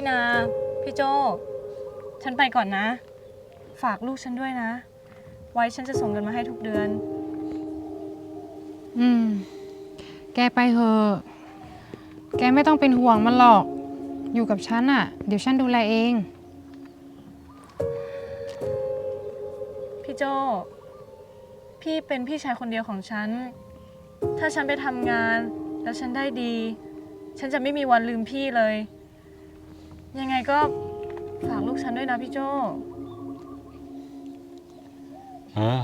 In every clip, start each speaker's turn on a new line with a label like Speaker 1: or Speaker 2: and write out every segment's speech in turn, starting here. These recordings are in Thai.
Speaker 1: พี่นา พี่โจ ฉันไปก่อนนะ ฝากลูกฉันด้วยนะ ไว้ฉันจะส่งเงินมาให้ทุกเดือน
Speaker 2: อืม แกไปเถอะ แกไม่ต้องเป็นห่วงมันหรอก อยู่กับฉันอะเดี๋ยวฉันดูแลเอง
Speaker 1: พี่โจ พี่เป็นพี่ชายคนเดียวของฉัน ถ้าฉันไปทำงาน แล้วฉันได้ดี ฉันจะไม่มีวันลืมพี่เลย ยังไงก็ฝากลูกฉันด้วยนะพี่โจ
Speaker 3: เออ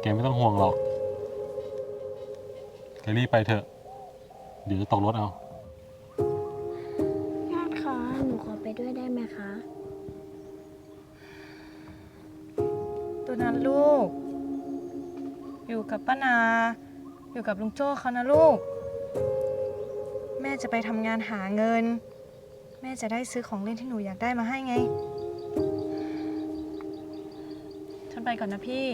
Speaker 3: แกไม่ต้องห่วงหรอก แกรีบไปเถอะ เดี๋ยวจะตกรถเอา
Speaker 4: ญาติคะ หนูขอไปด้วยได้ไหมคะ
Speaker 1: ตัวนั้นลูก อยู่กับป้านา อยู่กับลุงโจ้เขานะลูก แม่จะไปทำงานหาเงิน แม่จะได้ซื้อของเล่นที่หนูอยากได้มาให้ไง ฉันไปก่อนนะพี่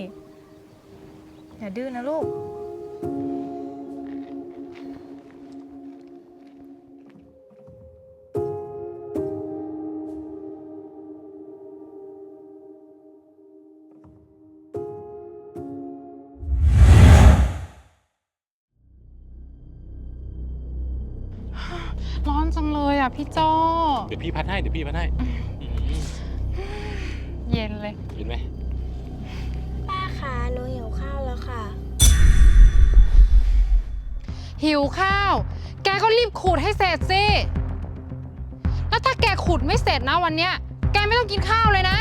Speaker 1: อย่าดื้อนะลูก
Speaker 2: ร้อนจังเลยอะพี่โจ
Speaker 3: เดี๋ยวพี่พัดให้เดี๋ยวพี่พัดให้อืม
Speaker 2: เย็นเลย
Speaker 3: เห็นไหม
Speaker 4: ป้าคะหนูหิวข้าวแล้วค่ะ
Speaker 2: หิวข้าว แกก็รีบขูดให้เสร็จสิแล้วถ้าแกขูดไม่เสร็จนะวันเนี้ย แกไม่ต้องกินข้าวเลยนะ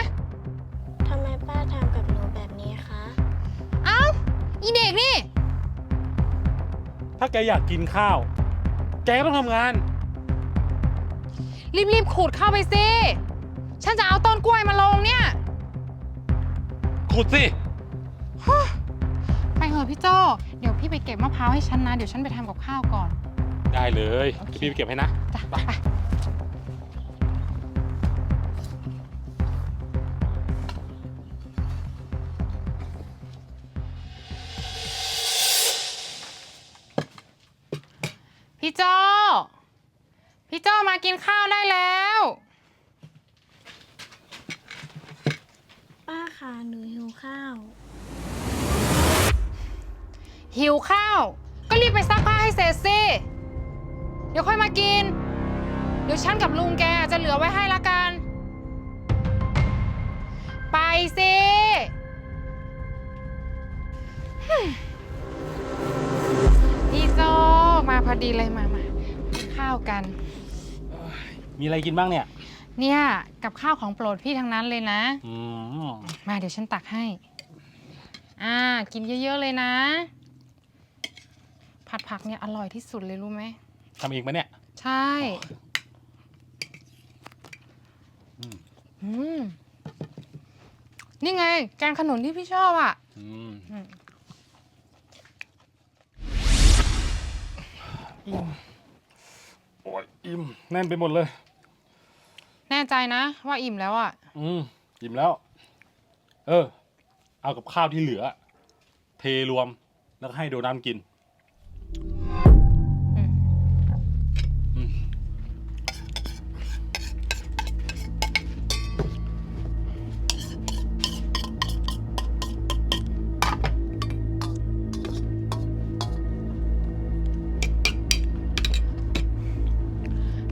Speaker 4: ทำไมป้าทำกับหนูแบบนี้คะ
Speaker 2: เอ้าอีเด็กนี่
Speaker 3: ถ้าแกอยากกินข้าว แกก็ต้องทำงาน
Speaker 2: รีบๆขูดเข้าไปสิ ฉันจะเอาต้นกล้วยมาลงเนี่ย
Speaker 3: ขุดสิ
Speaker 2: ไปเถอะพี่โจเดี๋ยวพี่ไปเก็บมะพร้าวให้ฉันนะ เดี๋ยวฉันไปทำกับข้าวก่อน
Speaker 3: ได้เลย
Speaker 2: โอเค
Speaker 3: พี่ไปเก็บให้นะ
Speaker 2: จ้ะไปพี่โจ พี่โจมากินข้าวได้แล้ว
Speaker 4: ป้าคะหนูหิวข้าว
Speaker 2: หิวข้าว ก็รีบไปซักผ้าให้เสร็จสิ เดี๋ยวค่อยมากิน เดี๋ยวฉันกับลุงแกจะเหลือไว้ให้ละกัน ไปสิฮึ่มพี่โจมาพอดีเลยมามากินข้าวกัน
Speaker 3: มีอะไรกินบ้างเนี่ย
Speaker 2: เนี่ยกับข้าวของโปรดพี่ทั้งนั้นเลยนะ
Speaker 3: อืม
Speaker 2: มาเดี๋ยวฉันตักให้ อ่า กินเยอะๆเลยนะ ผัดผักเนี่ยอร่อยที่สุดเลยรู้ไหม
Speaker 3: ทำเองปะเนี่ย
Speaker 2: ใช่
Speaker 3: อืม
Speaker 2: อืม นี่ไง แกงขนุนที่พี่ชอบอะ
Speaker 3: อืม
Speaker 2: อืม
Speaker 3: โอ้ยอิ่มแน่นไปหมดเลย
Speaker 2: แน่ใจนะ ว่าอิ่มแล้วอะ
Speaker 3: อืมอิ่มแล้ว เออ เอากับข้าวที่เหลือ เทรวมแล้วก็ให้โดนัทกิน
Speaker 2: อืม
Speaker 3: อืม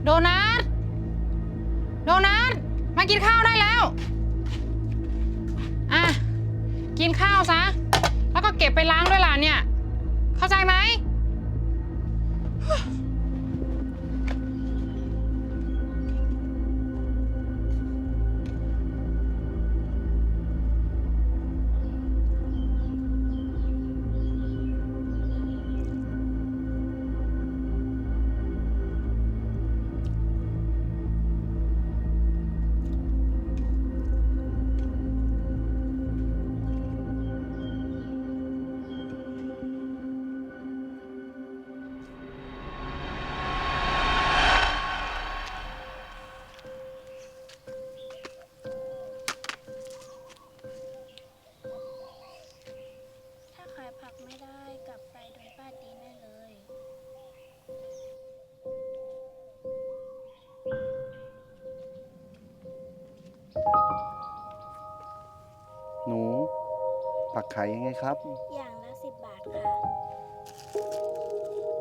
Speaker 2: โดนัทโดนัทมา กินข้าวได้แล้ว อะ กินข้าวซะ แล้วก็เก็บไปล้างด้วยล่ะเนี่ย เข้าใจไหม
Speaker 5: หนู ผักขายยังไงครับ
Speaker 4: อย่างละสิบบาทค่ะ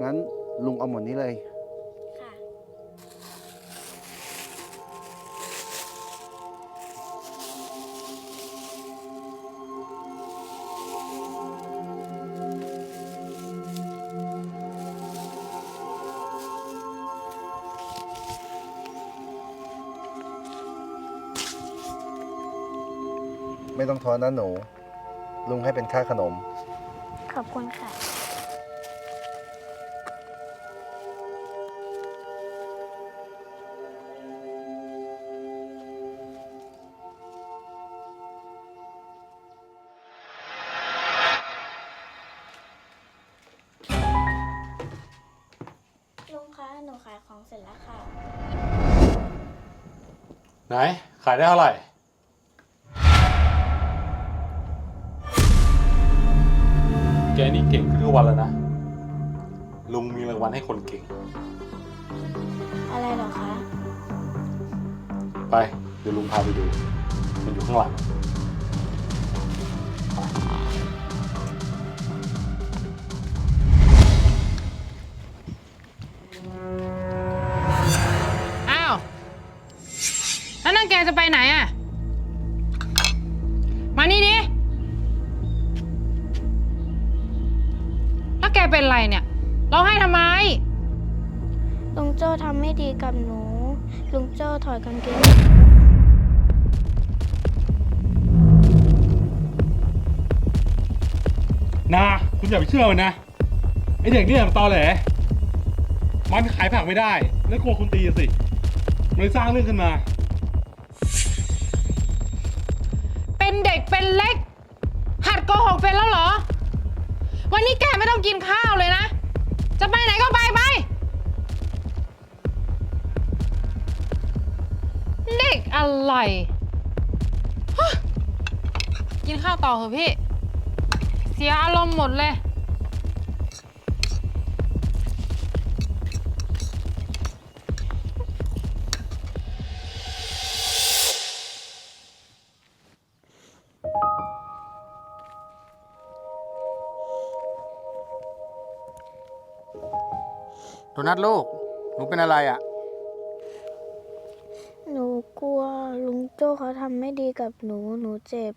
Speaker 5: งั้นลุงเอาหมดนี้เลย ไม่ต้องทอนนะหนู ลุงให้เป็นค่าขนม
Speaker 4: ขอบคุณค่ะ ลุงคะ หนูขายของเสร็จแล้วค่ะ
Speaker 3: ไหน ขายได้เท่าไหร่ กนี่เก่งขึ้นทุกวันแล้วนะ ลุงมีรางวัลให้คนเก่ง
Speaker 4: อะไรเหรอคะ
Speaker 3: ไป เดี๋ยวลุงพาไปดู มันอยู่ข้างหลัง
Speaker 2: เป็นไรเนี่ยร้องไห้ทำไม
Speaker 4: ลุงโจ้ทำไม่ดีกับหนู ลุงโจ้ถอดกางเกง
Speaker 3: นาคุณอย่าไปเชื่อมันนะไอเด็กเนี่ยมันตอแหลมันขายผักไม่ได้ แล้วกลัวคุณตีอะสิมันเลยสร้างเรื่องขึ้นมา
Speaker 2: เป็นเด็กเป็นเล็ก หัดโกหกเป็นแล้วเหรอ วันนี้แกไม่ต้องกินข้าวเลยนะ จะไปไหนก็ไปไป เด็กอะไรฮะกินข้าวต่อเถอะพี่ เสียอารมณ์หมดเลย
Speaker 6: นัทลูก หนูเป็นอะไรอะ่ะ
Speaker 4: หนูกลัวลุงโจ้เขาทำไม่ดีกับหนู หนูเจ็บ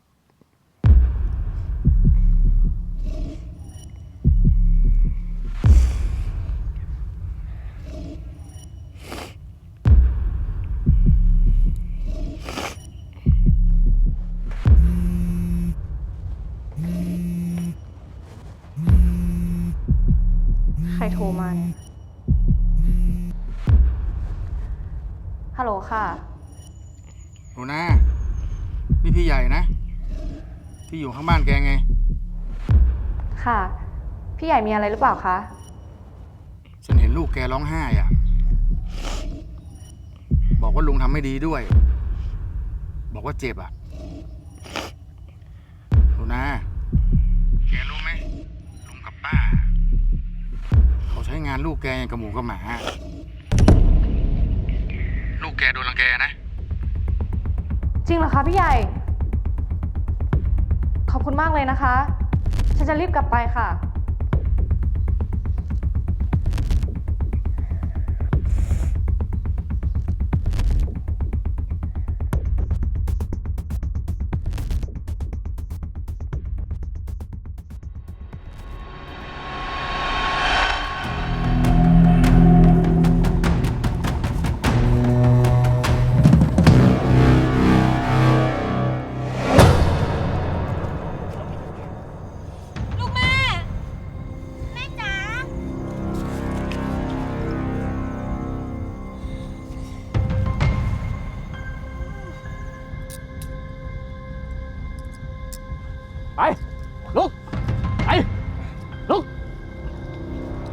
Speaker 1: ใครโทรมาเนี่ย ฮัลโหลค่ะ
Speaker 6: หนูนานี่พี่ใหญ่นะ ที่อยู่ข้างบ้านแกไง
Speaker 1: ค่ะ พี่ใหญ่มีอะไรหรือเปล่าคะ
Speaker 6: ฉันเห็นลูกแกร้องไห้อะบอกว่าลุงทำไม่ดีด้วย บอกว่าเจ็บอะหนูนาแกรู้ไหมลุงกับป้า เขาใช้งานลูกแกอย่างกับหมูกับหมาลู กแกโดนรังแกนะ
Speaker 1: จริงเหรอคะพี่ใหญ่ ขอบคุณมากเลยนะคะ ฉันจะรีบกลับไปค่ะ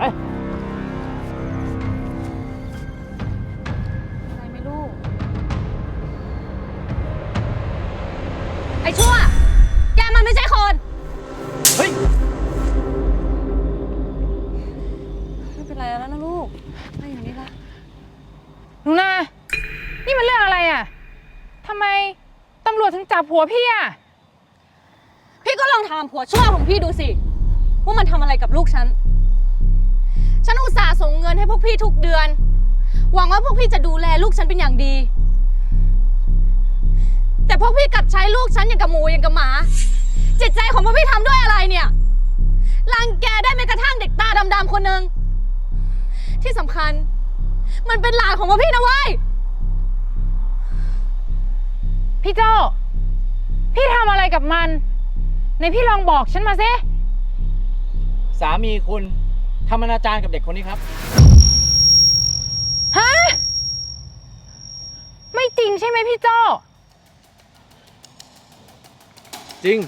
Speaker 3: ไป
Speaker 1: อะไรไหมลูก
Speaker 7: ไอ้ชั่ว แกมันไม่ใช่คน
Speaker 3: เฮ้ย
Speaker 1: ไม่เป็นไรแล้วนะลูกไม่อย่างนี้ละ
Speaker 2: หนูนา นี่มันเรื่องอะไรอะทำไมตำรวจถึงจับผัวพี่อะ
Speaker 1: ก็ลองถามผัวชั่วของพี่ดูสิ ว่ามันทำอะไรกับลูกฉัน ฉันอุตส่าห์ส่งเงินให้พวกพี่ทุกเดือน หวังว่าพวกพี่จะดูแลลูกฉันเป็นอย่างดี แต่พวกพี่กลับใช้ลูกฉันอย่างกับหมูอย่างกับหมา จิตใจของพวกพี่ทำด้วยอะไรเนี่ย รังแกได้แม้กระทั่งเด็กตาดำๆคนหนึ่ง ที่สำคัญ มันเป็นหลานของพวกพี่นะเว้ย
Speaker 2: พี่โจพี่ทำอะไรกับมัน ในพี่ลองบอกฉันมาสิ
Speaker 8: สามีคุณ ทำอนาจารกับเด็กคนนี้ครับ
Speaker 2: ฮะ ไม่จริงใช่ไหมพี่โจ
Speaker 9: จริง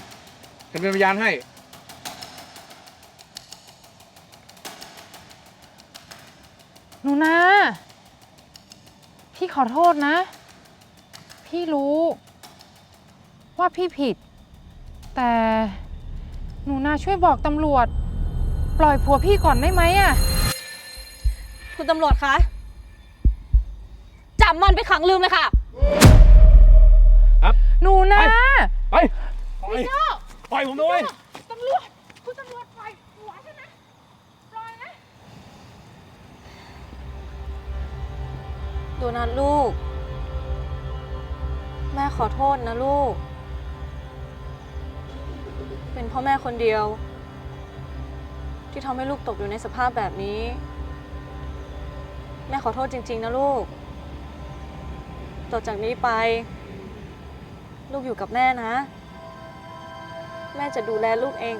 Speaker 9: ฉันเป็นพยานให้
Speaker 2: หนูนาพี่ขอโทษนะ พี่รู้ ว่าพี่ผิด แต่หนูนาช่วยบอกตำรวจ ปล่อยผัวพี่ก่อนได้ไหมอะ
Speaker 1: คุณตำรวจคะ จับมันไปขังลืมเลยค่ะ
Speaker 2: หนูนา
Speaker 9: ไปปล่อยปล่อยผมด้วย
Speaker 2: ตำรวจ คุณตำรวจปล่อยผัวฉันนะ ปล่อยนะ
Speaker 10: โดนัทลูก แม่ขอโทษนะลูก เป็นเพ่อแม่คนเดียว ที่ทำให้ลูกตกอยู่ในสภาพแบบนี้ แม่ขอโทษจริง ๆ นะลูก ต่อจากนี้ไป ลูกอยู่กับแม่นะ แม่จะดูแลลูกเอง